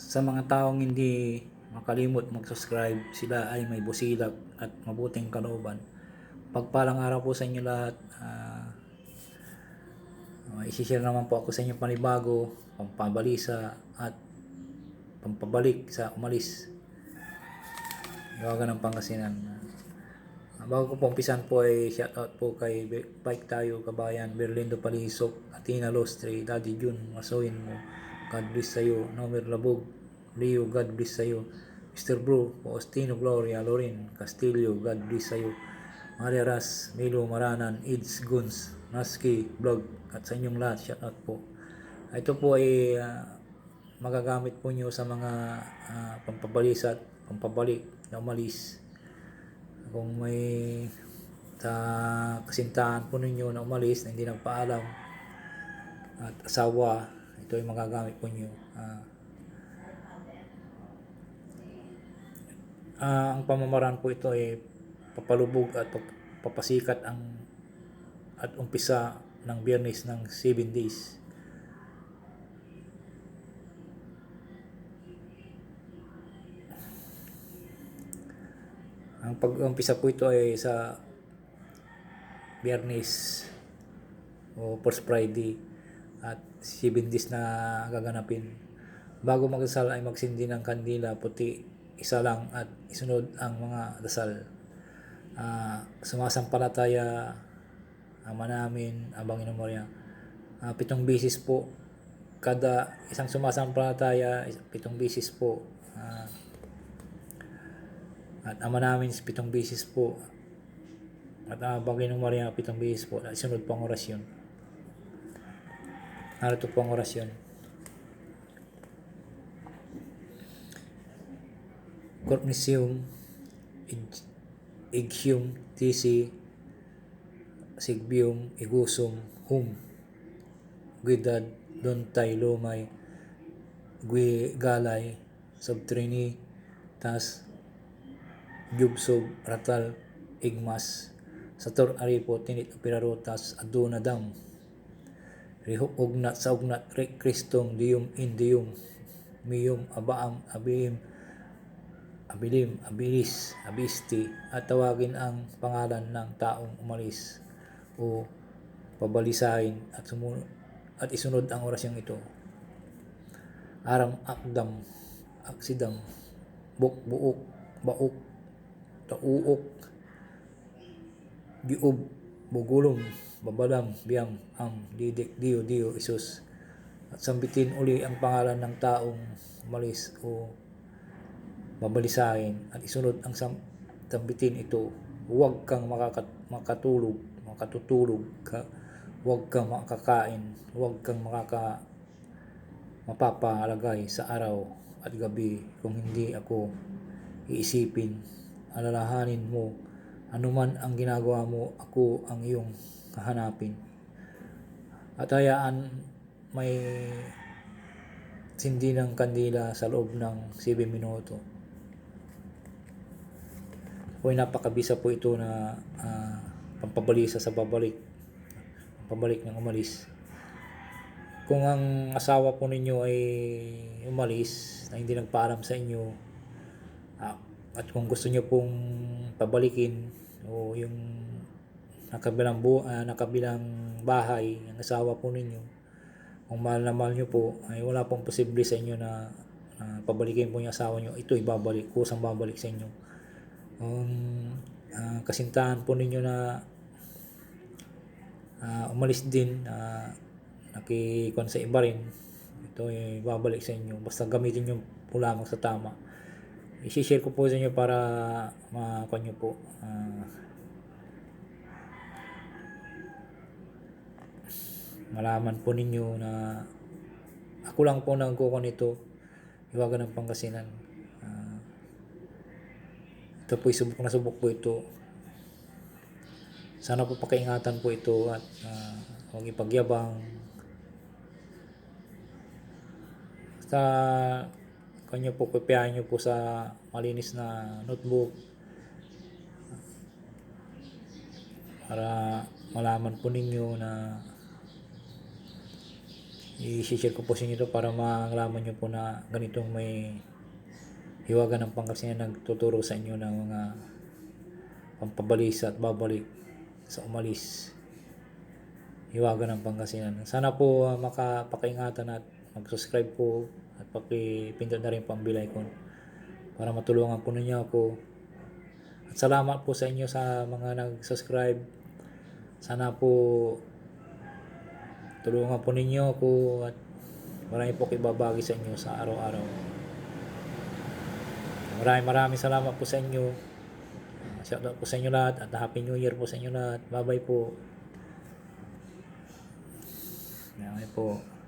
Sa mga taong hindi makalimot mag-subscribe, sila ay may busilak at mabuting kalooban. Pagpalang araw po sa inyo lahat. Uh, uh, isishare naman po ako sa inyo panibago, pampabalisa at pampabalik sa umalis. Iwagan ng Pangasinan. Uh, bago ko po umpisan po ay shoutout po kay Bike Tayo Kabayan, Berlindo Palisok, Atina Lostre, Daddy Jun, Masoyin mo, God bless sa'yo, Nomer Labog, Leo, God bless sa'yo, Mr. Bro, Faustino Gloria, Lorin, Castillo, God bless sa'yo, Maria Ras, Milo Maranan, Ids Guns, Naski, Vlog, at sa inyong lahat, shoutout po. Ito po ay uh, magagamit po nyo sa mga uh, pampabalisa at pampabalik na umalis. Kung may sa kasintahan po ninyo na umalis na hindi nagpaalam at asawa, ito ay magagamit po nyo. Uh, uh, ang pamamaraan po ito ay papalubog at papasikat ang at umpisa ng biyernes ng 7 days. Ang pag-umpisa po ito ay sa biyernes o first Friday at 7 days na gaganapin. Bago magdasal ay magsindi ng kandila puti isa lang at isunod ang mga dasal. Uh, sumasampalataya ama namin abang inumorya. Uh, pitong bisis po kada isang sumasampalataya pitong bisis po uh, at ama namin pitong bisis po at abang inumorya pitong bisis po at isunod po ang orasyon. Narito po ang orasyon. Cornisium, Igium, Tisi, Sigbium, Igusum, Hum, Guidad, Dontay, Lumay, Gui, Galay, Subtrini, Tas, Jubsob, Ratal, Igmas, Sator Aripo, Tinit, Pirarotas, Adunadam, Rihok Ugnat, sa Ugnat, Kristum, Dium, Indium, Miyum, Abaam, Abim, Abilim, Abilis, Abisti at tawagin ang pangalan ng taong umalis o pabalisahin at sumunod at isunod ang orasyong ito. Aram akdam, aksidam, buk buok, baok, tauok, giub, bugulong, babalam, biyam, am, didik, diyo, diyo, isus. At sambitin uli ang pangalan ng taong umalis o babalisahin at isunod ang tambitin ito. Huwag kang makakat makatulog, makatutulog, ka, huwag kang makakain, huwag kang makaka mapapalagay sa araw at gabi kung hindi ako iisipin, alalahanin mo, anuman ang ginagawa mo, ako ang iyong kahanapin. At hayaan may sindi ng kandila sa loob ng 7 minuto. Ay napakabisa po ito na uh, pampabalisa sa babalik. Pampabalik ng umalis. Kung ang asawa po ninyo ay umalis na hindi nagpaalam sa inyo uh, at kung gusto niyo pong pabalikin o yung nakabilang, bu uh, nakabilang bahay ang asawa po ninyo kung mahal na mahal nyo po ay wala pong posible sa inyo na uh, pabalikin po yung asawa nyo ito ibabalik kusang babalik sa inyo. Kung uh, kasintahan po ninyo na uh, umalis din uh, nakikon sa iba rin. Ito ay babalik sa inyo. Basta gamitin nyo po lamang sa tama i-share ko po sa inyo para makuha nyo po uh, malaman po ninyo na ako lang po nagkukuha nito iwagan ng Pangasinan ito po subok na subok po ito. Sana po pakaingatan po ito at uh, huwag ipagyabang. Basta kanyo po kopyahan nyo po sa malinis na notebook. Para malaman po ninyo na i-share ko po sa inyo ito para malaman nyo po na ganitong may hiwaga ng Pangasinan nagtuturo sa inyo ng mga pampabalisa at babalik sa umalis. Hiwaga ng Pangasinan. Sana po uh, makapakaingatan at mag-subscribe po at pakipindot na rin bell icon para matulungan po ninyo ako. At salamat po sa inyo sa mga nag-subscribe. Sana po tulungan po ninyo ako at marami po ibabagi sa inyo sa araw-araw. Maraming maraming salamat po sa inyo. Shoutout po sa inyo lahat at Happy New Year po sa inyo lahat. Bye-bye po. Yan po.